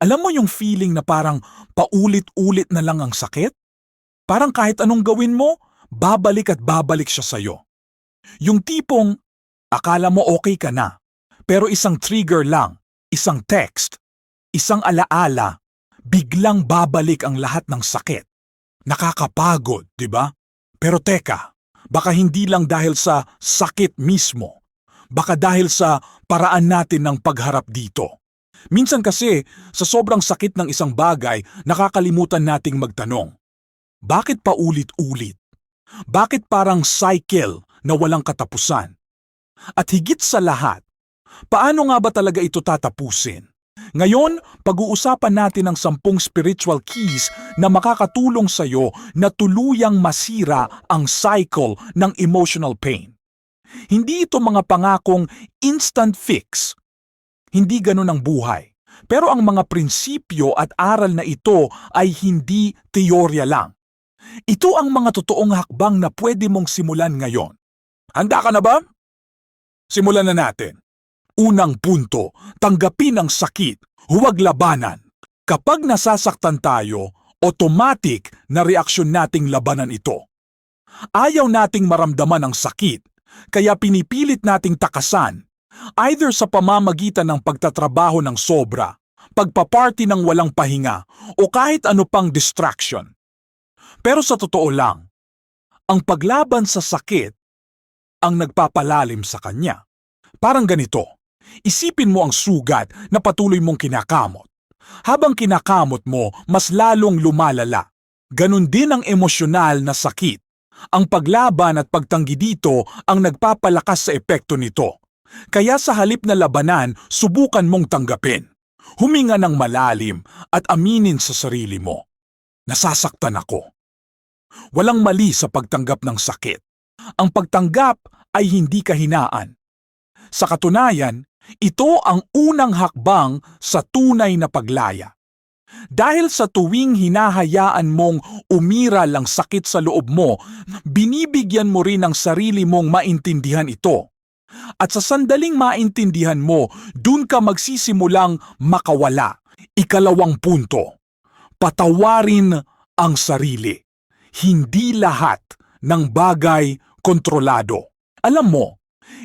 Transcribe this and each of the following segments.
Alam mo yung feeling na parang paulit-ulit na lang ang sakit? Parang kahit anong gawin mo, babalik at babalik siya sa'yo. Yung tipong, akala mo okay ka na, pero isang trigger lang, isang text, isang alaala, biglang babalik ang lahat ng sakit. Nakakapagod, di ba? Pero teka, baka hindi lang dahil sa sakit mismo. Baka dahil sa paraan natin ng pagharap dito. Minsan kasi, sa sobrang sakit ng isang bagay, nakakalimutan nating magtanong. Bakit pa ulit-ulit? Bakit parang cycle na walang katapusan? At higit sa lahat, paano nga ba talaga ito tatapusin? Ngayon, pag-uusapan natin ang sampung spiritual keys na makakatulong sa iyo na tuluyang masira ang cycle ng emotional pain. Hindi ito mga pangakong instant fix. Hindi ganun ang buhay. Pero ang mga prinsipyo at aral na ito ay hindi teorya lang. Ito ang mga totoong hakbang na pwede mong simulan ngayon. Handa ka na ba? Simulan na natin. Unang punto, tanggapin ang sakit, huwag labanan. Kapag nasasaktan tayo, automatic na reaksyon nating labanan ito. Ayaw nating maramdaman ang sakit, kaya pinipilit nating takasan, either sa pamamagitan ng pagtatrabaho ng sobra, pagpaparty ng walang pahinga, o kahit ano pang distraction. Pero sa totoo lang, ang paglaban sa sakit ang nagpapalalim sa kanya. Parang ganito, isipin mo ang sugat na patuloy mong kinakamot. Habang kinakamot mo, mas lalong lumalala. Ganon din ang emosyonal na sakit. Ang paglaban at pagtanggi dito ang nagpapalakas sa epekto nito. Kaya sa halip na labanan, subukan mong tanggapin. Huminga ng malalim at aminin sa sarili mo. Nasasaktan ako. Walang mali sa pagtanggap ng sakit. Ang pagtanggap ay hindi kahinaan. Sa katunayan, ito ang unang hakbang sa tunay na paglaya. Dahil sa tuwing hinahayaan mong umira lang sakit sa loob mo, binibigyan mo rin ang sarili mong maintindihan ito. At sa sandaling maintindihan mo, dun ka magsisimulang makawala. Ikalawang punto, patawarin ang sarili. Hindi lahat ng bagay kontrolado. Alam mo,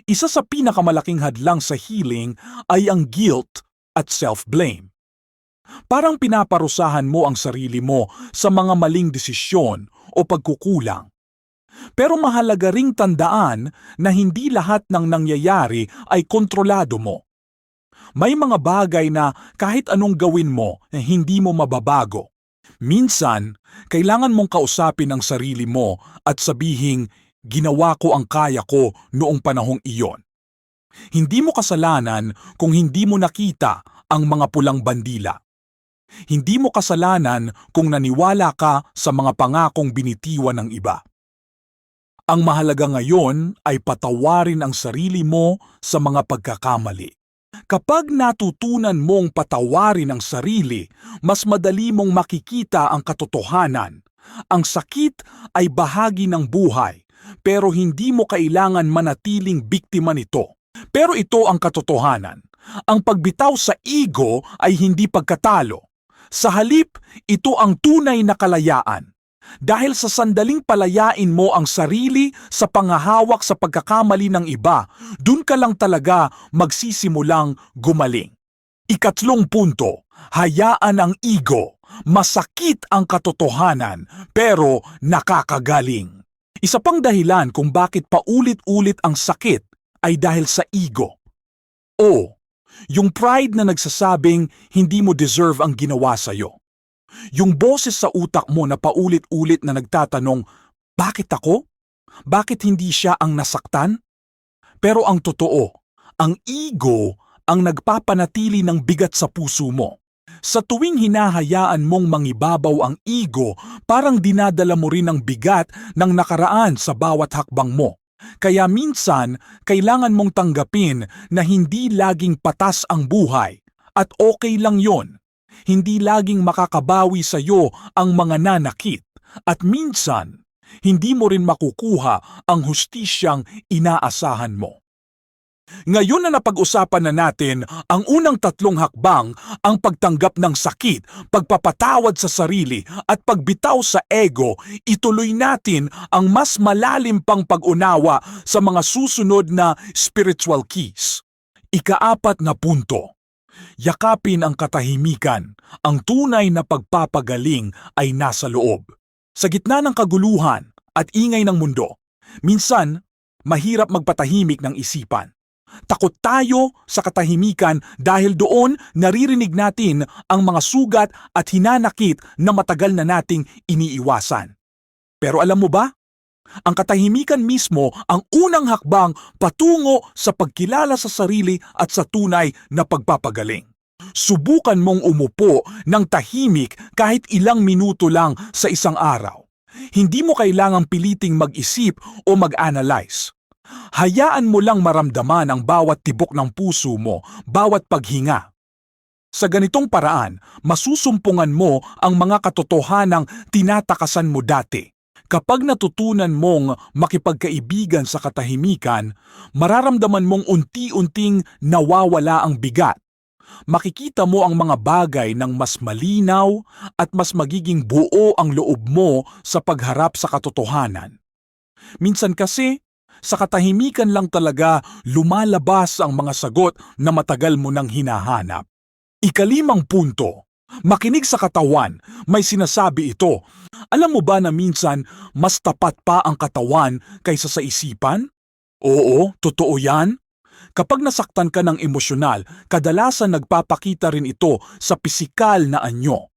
isa sa pinakamalaking hadlang sa healing ay ang guilt at self-blame. Parang pinaparusahan mo ang sarili mo sa mga maling desisyon o pagkukulang. Pero mahalaga ring tandaan na hindi lahat ng nangyayari ay kontrolado mo. May mga bagay na kahit anong gawin mo, eh, hindi mo mababago. Minsan, kailangan mong kausapin ang sarili mo at sabihing, ginawa ko ang kaya ko noong panahong iyon. Hindi mo kasalanan kung hindi mo nakita ang mga pulang bandila. Hindi mo kasalanan kung naniwala ka sa mga pangakong binitiwan ng iba. Ang mahalaga ngayon ay patawarin ang sarili mo sa mga pagkakamali. Kapag natutunan mong patawarin ang sarili, mas madali mong makikita ang katotohanan. Ang sakit ay bahagi ng buhay, pero hindi mo kailangan manatiling biktima nito. Pero ito ang katotohanan. Ang pagbitaw sa ego ay hindi pagkatalo. Sa halip, ito ang tunay na kalayaan. Dahil sa sandaling palayain mo ang sarili sa pangahawak sa pagkakamali ng iba, dun ka lang talaga magsisimulang gumaling. Ikatlong punto, hayaan ang ego. Masakit ang katotohanan, pero nakakagaling. Isa pang dahilan kung bakit paulit-ulit ang sakit ay dahil sa ego. O, yung pride na nagsasabing hindi mo deserve ang ginawa sa'yo. Yung boses sa utak mo na paulit-ulit na nagtatanong, bakit ako? Bakit hindi siya ang nasaktan? Pero ang totoo, ang ego ang nagpapanatili ng bigat sa puso mo. Sa tuwing hinahayaan mong mangibabaw ang ego, parang dinadala mo rin ang bigat ng nakaraan sa bawat hakbang mo. Kaya minsan, kailangan mong tanggapin na hindi laging patas ang buhay. At okay lang yon. Hindi laging makakabawi sa iyo ang mga nanakit. At minsan, hindi mo rin makukuha ang hustisyang inaasahan mo. Ngayon na napag-usapan na natin ang unang tatlong hakbang, ang pagtanggap ng sakit, pagpapatawad sa sarili at pagbitaw sa ego, ituloy natin ang mas malalim pang pag-unawa sa mga susunod na spiritual keys. Ikaapat na punto. Yakapin ang katahimikan. Ang tunay na pagpapagaling ay nasa loob. Sa gitna ng kaguluhan at ingay ng mundo, minsan mahirap magpatahimik ng isipan. Takot tayo sa katahimikan dahil doon naririnig natin ang mga sugat at hinanakit na matagal na nating iniiwasan. Pero alam mo ba? Ang katahimikan mismo ang unang hakbang patungo sa pagkilala sa sarili at sa tunay na pagpapagaling. Subukan mong umupo ng tahimik kahit ilang minuto lang sa isang araw. Hindi mo kailangang piliting mag-isip o mag-analyze. Hayaan mo lang maramdaman ang bawat tibok ng puso mo, bawat paghinga. Sa ganitong paraan, masusumpungan mo ang mga katotohanang tinatakasan mo dati. Kapag natutunan mong makipagkaibigan sa katahimikan, mararamdaman mong unti-unting nawawala ang bigat. Makikita mo ang mga bagay ng mas malinaw at mas magiging buo ang loob mo sa pagharap sa katotohanan. Minsan kasi, sa katahimikan lang talaga lumalabas ang mga sagot na matagal mo nang hinahanap. Ikalimang punto, makinig sa katawan, may sinasabi ito. Alam mo ba na minsan mas tapat pa ang katawan kaysa sa isipan? Oo, totoo yan. Kapag nasaktan ka ng emosyonal, kadalasan nagpapakita rin ito sa pisikal na anyo.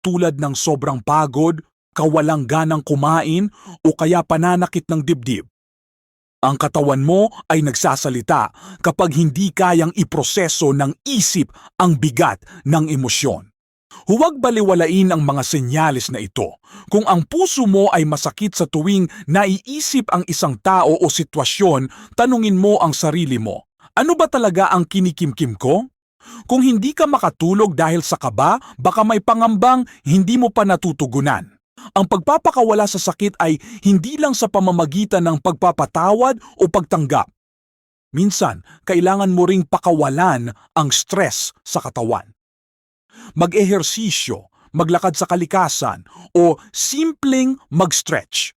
Tulad ng sobrang pagod, kawalang ganang kumain o kaya pananakit ng dibdib. Ang katawan mo ay nagsasalita kapag hindi kayang iproseso ng isip ang bigat ng emosyon. Huwag baliwalain ang mga senyales na ito. Kung ang puso mo ay masakit sa tuwing naiisip ang isang tao o sitwasyon, tanungin mo ang sarili mo, ano ba talaga ang kinikimkim ko? Kung hindi ka makatulog dahil sa kaba, baka may pangambang hindi mo pa natutugunan. Ang pagpapakawala sa sakit ay hindi lang sa pamamagitan ng pagpapatawad o pagtanggap. Minsan, kailangan mo ring pakawalan ang stress sa katawan. Mag-ehersisyo, maglakad sa kalikasan, o simpleng mag-stretch.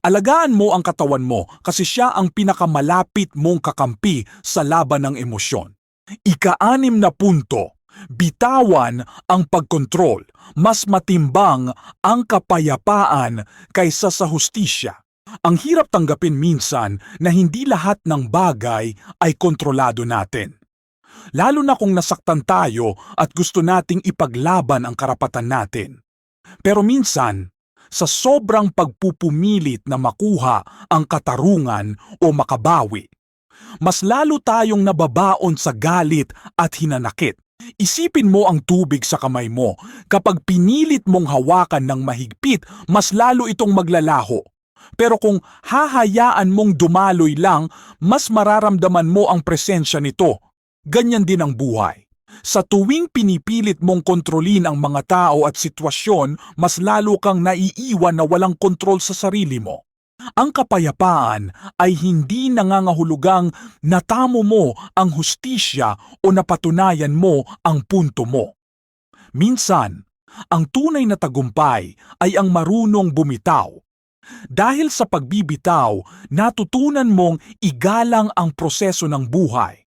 Alagaan mo ang katawan mo kasi siya ang pinakamalapit mong kakampi sa laban ng emosyon. Ika-anim na punto, bitawan ang pagkontrol. Mas matimbang ang kapayapaan kaysa sa hustisya. Ang hirap tanggapin minsan na hindi lahat ng bagay ay kontrolado natin. Lalo na kung nasaktan tayo at gusto nating ipaglaban ang karapatan natin. Pero minsan, sa sobrang pagpupumilit na makuha ang katarungan o makabawi, mas lalo tayong nababaon sa galit at hinanakit. Isipin mo ang tubig sa kamay mo. Kapag pinilit mong hawakan ng mahigpit, mas lalo itong maglalaho. Pero kung hahayaan mong dumaloy lang, mas mararamdaman mo ang presensya nito. Ganyan din ang buhay. Sa tuwing pinipilit mong kontrolin ang mga tao at sitwasyon, mas lalo kang naiiwan na walang kontrol sa sarili mo. Ang kapayapaan ay hindi nangangahulugang natamo mo ang hustisya o napatunayan mo ang punto mo. Minsan, ang tunay na tagumpay ay ang marunong bumitaw. Dahil sa pagbibitaw, natutunan mong igalang ang proseso ng buhay.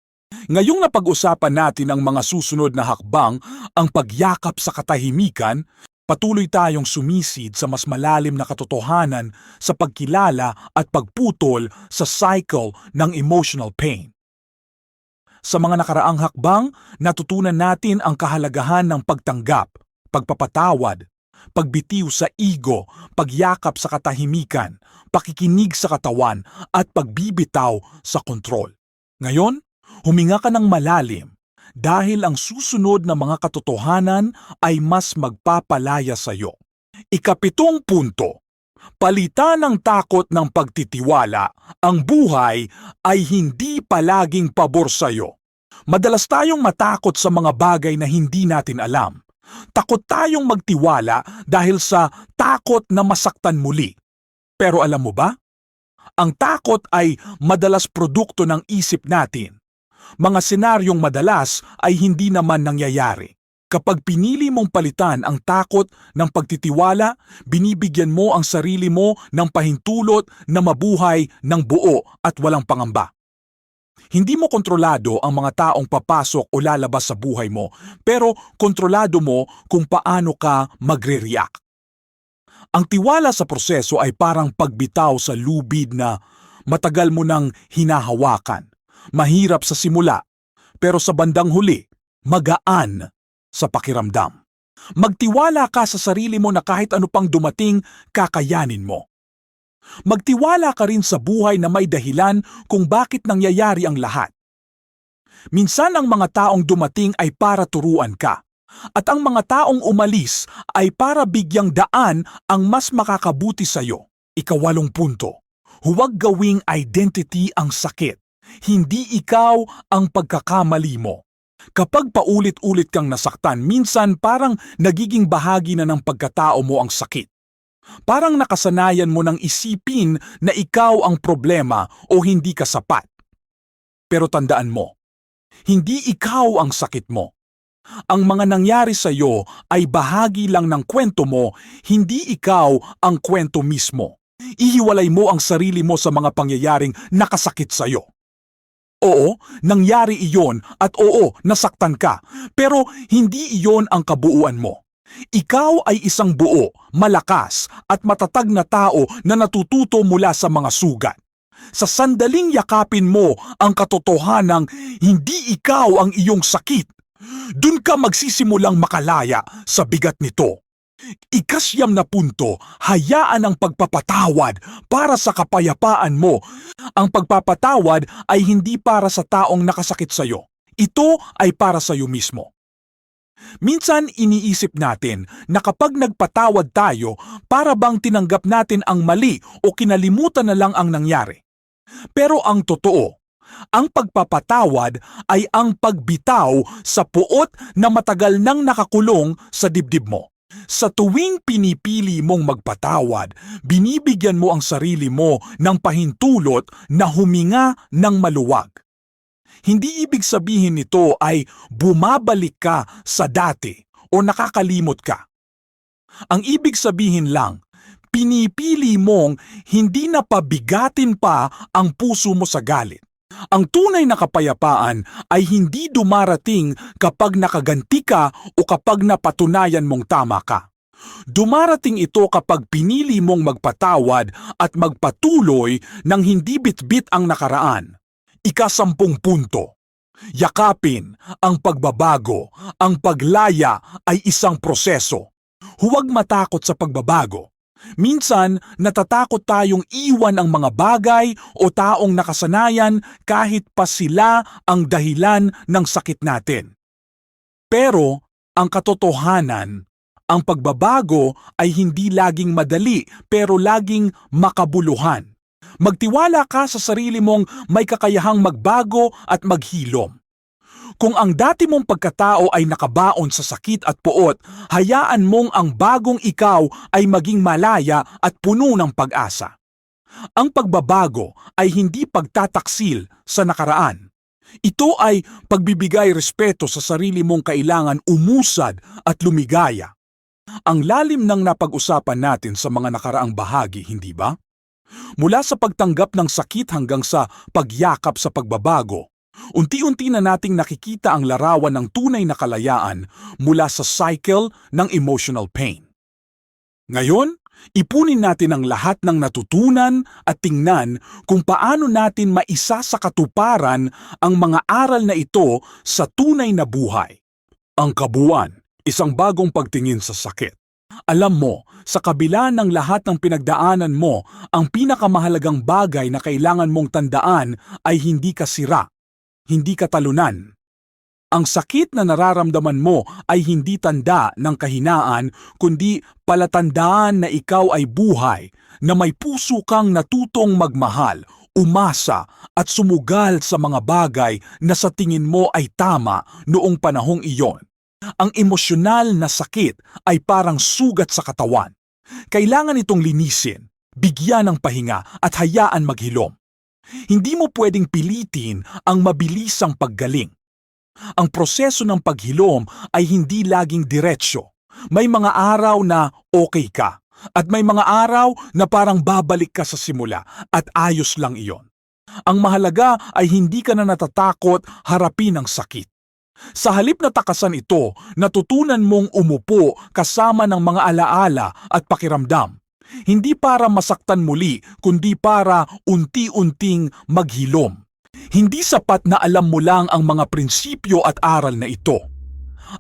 Ngayong napag-usapan natin ang mga susunod na hakbang, ang pagyakap sa katahimikan, patuloy tayong sumisid sa mas malalim na katotohanan sa pagkilala at pagputol sa cycle ng emotional pain. Sa mga nakaraang hakbang, natutunan natin ang kahalagahan ng pagtanggap, pagpapatawad, pagbitiw sa ego, pagyakap sa katahimikan, pakikinig sa katawan at pagbibitaw sa kontrol. Ngayon, huminga ka ng malalim dahil ang susunod na mga katotohanan ay mas magpapalaya sa iyo. Ikapitong punto, palitan ng takot ng pagtitiwala, ang buhay ay hindi palaging pabor sa iyo. Madalas tayong matakot sa mga bagay na hindi natin alam. Takot tayong magtiwala dahil sa takot na masaktan muli. Pero alam mo ba? Ang takot ay madalas produkto ng isip natin. Mga senaryong madalas ay hindi naman nangyayari. Kapag pinili mong palitan ang takot ng pagtitiwala, binibigyan mo ang sarili mo ng pahintulot na mabuhay ng buo at walang pangamba. Hindi mo kontrolado ang mga taong papasok o lalabas sa buhay mo, pero kontrolado mo kung paano ka magre-react. Ang tiwala sa proseso ay parang pagbitaw sa lubid na matagal mo nang hinahawakan. Mahirap sa simula, pero sa bandang huli, magaan sa pakiramdam. Magtiwala ka sa sarili mo na kahit ano pang dumating, kakayanin mo. Magtiwala ka rin sa buhay na may dahilan kung bakit nangyayari ang lahat. Minsan ang mga taong dumating ay para turuan ka, at ang mga taong umalis ay para bigyang daan ang mas makakabuti sa iyo. Ikawalong punto, huwag gawing identity ang sakit. Hindi ikaw ang pagkakamali mo. Kapag paulit-ulit kang nasaktan, minsan parang nagiging bahagi na ng pagkatao mo ang sakit. Parang nakasanayan mo ng isipin na ikaw ang problema o hindi ka sapat. Pero tandaan mo, hindi ikaw ang sakit mo. Ang mga nangyari sa iyo ay bahagi lang ng kwento mo, hindi ikaw ang kwento mismo. Ihiwalay mo ang sarili mo sa mga pangyayaring nakasakit sa iyo. Oo, nangyari iyon at oo, nasaktan ka. Pero hindi iyon ang kabuuan mo. Ikaw ay isang buo, malakas at matatag na tao na natututo mula sa mga sugat. Sa sandaling yakapin mo ang katotohanang hindi ikaw ang iyong sakit, dun ka magsisimulang makalaya sa bigat nito. Ikasyam na punto, hayaan ang pagpapatawad para sa kapayapaan mo. Ang pagpapatawad ay hindi para sa taong nakasakit sa iyo. Ito ay para sa iyo mismo. Minsan iniisip natin na kapag nagpatawad tayo, para bang tinanggap natin ang mali o kinalimutan na lang ang nangyari. Pero ang totoo, ang pagpapatawad ay ang pagbitaw sa puot na matagal nang nakakulong sa dibdib mo. Sa tuwing pinipili mong magpatawad, binibigyan mo ang sarili mo ng pahintulot na huminga ng maluwag. Hindi ibig sabihin nito ay bumabalik ka sa dati o nakakalimot ka. Ang ibig sabihin lang, pinipili mong hindi na pabigatin pa ang puso mo sa galit. Ang tunay na kapayapaan ay hindi dumarating kapag nakaganti ka o kapag napatunayan mong tama ka. Dumarating ito kapag pinili mong magpatawad at magpatuloy ng hindi bitbit ang nakaraan. Ikasampung punto. Yakapin ang pagbabago, ang paglaya ay isang proseso. Huwag matakot sa pagbabago. Minsan, natatakot tayong iwan ang mga bagay o taong nakasanayan kahit pa sila ang dahilan ng sakit natin. Pero, ang katotohanan, ang pagbabago ay hindi laging madali pero laging makabuluhan. Magtiwala ka sa sarili mong may kakayahang magbago at maghilom. Kung ang dati mong pagkatao ay nakabaon sa sakit at puot, hayaan mong ang bagong ikaw ay maging malaya at puno ng pag-asa. Ang pagbabago ay hindi pagtataksil sa nakaraan. Ito ay pagbibigay respeto sa sarili mong kailangan umusad at lumigaya. Ang lalim ng napag-usapan natin sa mga nakaraang bahagi, hindi ba? Mula sa pagtanggap ng sakit hanggang sa pagyakap sa pagbabago, unti-unti na nating nakikita ang larawan ng tunay na kalayaan mula sa cycle ng emotional pain. Ngayon, ipunin natin ang lahat ng natutunan at tingnan kung paano natin maisa sa katuparan ang mga aral na ito sa tunay na buhay. Ang kabuuan, isang bagong pagtingin sa sakit. Alam mo, sa kabila ng lahat ng pinagdaanan mo, ang pinakamahalagang bagay na kailangan mong tandaan ay hindi ka sira, hindi ka talunan. Ang sakit na nararamdaman mo ay hindi tanda ng kahinaan, kundi palatandaan na ikaw ay buhay, na may puso kang natutong magmahal, umasa at sumugal sa mga bagay na sa tingin mo ay tama noong panahong iyon. Ang emosyonal na sakit ay parang sugat sa katawan. Kailangan itong linisin. Bigyan ng pahinga at hayaan maghilom. Hindi mo pwedeng pilitin ang mabilisang paggaling. Ang proseso ng paghilom ay hindi laging diretsyo. May mga araw na okay ka at may mga araw na parang babalik ka sa simula at ayos lang iyon. Ang mahalaga ay hindi ka na natatakot harapin ang sakit. Sa halip na takasan ito, natutunan mong umupo kasama ng mga alaala at pakiramdam. Hindi para masaktan muli, kundi para unti-unting maghilom. Hindi sapat na alam mo lang ang mga prinsipyo at aral na ito.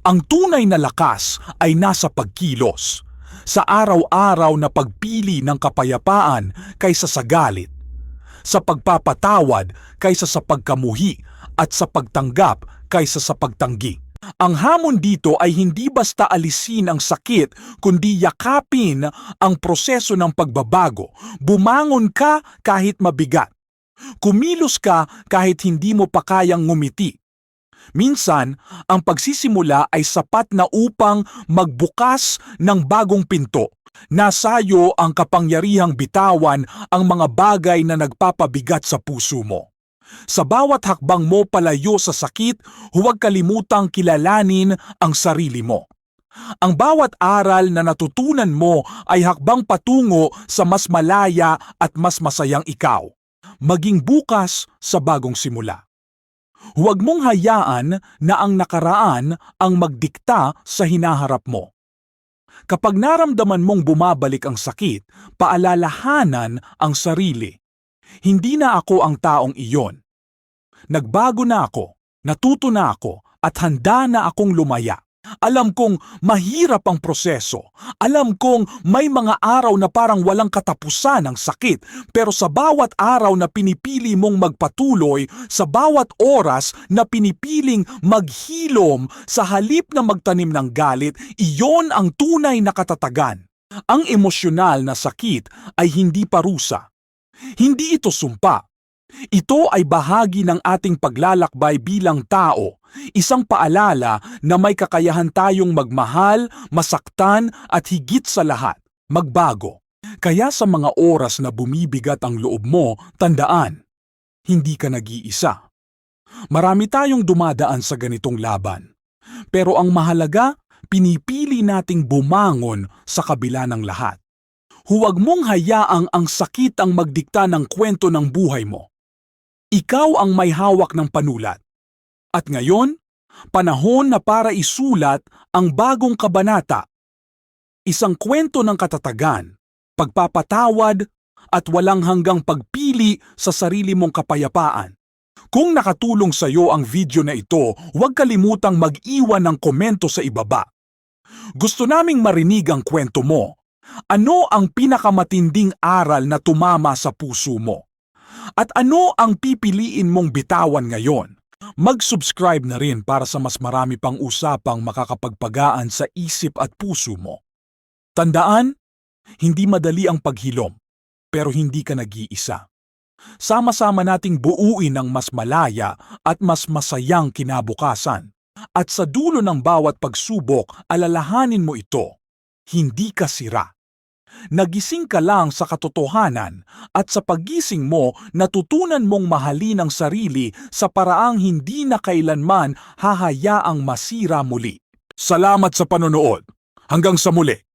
Ang tunay na lakas ay nasa pagkilos, sa araw-araw na pagpili ng kapayapaan kaysa sa galit, sa pagpapatawad kaysa sa pagkamuhi at sa pagtanggap kaysa sa pagtanggi. Ang hamon dito ay hindi basta alisin ang sakit, kundi yakapin ang proseso ng pagbabago. Bumangon ka kahit mabigat. Kumilos ka kahit hindi mo pa kayang ngumiti. Minsan, ang pagsisimula ay sapat na upang magbukas ng bagong pinto. Nasayo ang kapangyarihang bitawan ang mga bagay na nagpapabigat sa puso mo. Sa bawat hakbang mo palayo sa sakit, huwag kalimutang kilalanin ang sarili mo. Ang bawat aral na natutunan mo ay hakbang patungo sa mas malaya at mas masayang ikaw. Maging bukas sa bagong simula. Huwag mong hayaan na ang nakaraan ang magdikta sa hinaharap mo. Kapag naramdaman mong bumabalik ang sakit, paalalahanan ang sarili. Hindi na ako ang taong iyon. Nagbago na ako, natuto na ako, at handa na akong lumaya. Alam kong mahirap ang proseso. Alam kong may mga araw na parang walang katapusan ang sakit. Pero sa bawat araw na pinipili mong magpatuloy, sa bawat oras na pinipiling maghilom sa halip na magtanim ng galit, iyon ang tunay na katatagan. Ang emosyonal na sakit ay hindi parusa. Hindi ito sumpa. Ito ay bahagi ng ating paglalakbay bilang tao, isang paalala na may kakayahan tayong magmahal, masaktan at higit sa lahat, magbago. Kaya sa mga oras na bumibigat ang loob mo, tandaan, hindi ka nag-iisa. Marami tayong dumadaan sa ganitong laban. Pero ang mahalaga, pinipili nating bumangon sa kabila ng lahat. Huwag mong hayaang ang sakit ang magdikta ng kwento ng buhay mo. Ikaw ang may hawak ng panulat. At ngayon, panahon na para isulat ang bagong kabanata. Isang kwento ng katatagan, pagpapatawad, at walang hanggang pagpili sa sarili mong kapayapaan. Kung nakatulong sa iyo ang video na ito, huwag kalimutang mag-iwan ng komento sa ibaba. Gusto naming marinig ang kwento mo. Ano ang pinakamatinding aral na tumama sa puso mo? At ano ang pipiliin mong bitawan ngayon? Mag-subscribe na rin para sa mas marami pang usapang makakapagpagaan sa isip at puso mo. Tandaan, hindi madali ang paghilom, pero hindi ka nag-iisa. Sama-sama nating buuin ang mas malaya at mas masayang kinabukasan. At sa dulo ng bawat pagsubok, alalahanin mo ito, hindi ka sira. Nagising ka lang sa katotohanan at sa pagising mo natutunan mong mahalin ang sarili sa paraang hindi na kailanman hahayaang masira muli. Salamat sa panonood. Hanggang sa muli.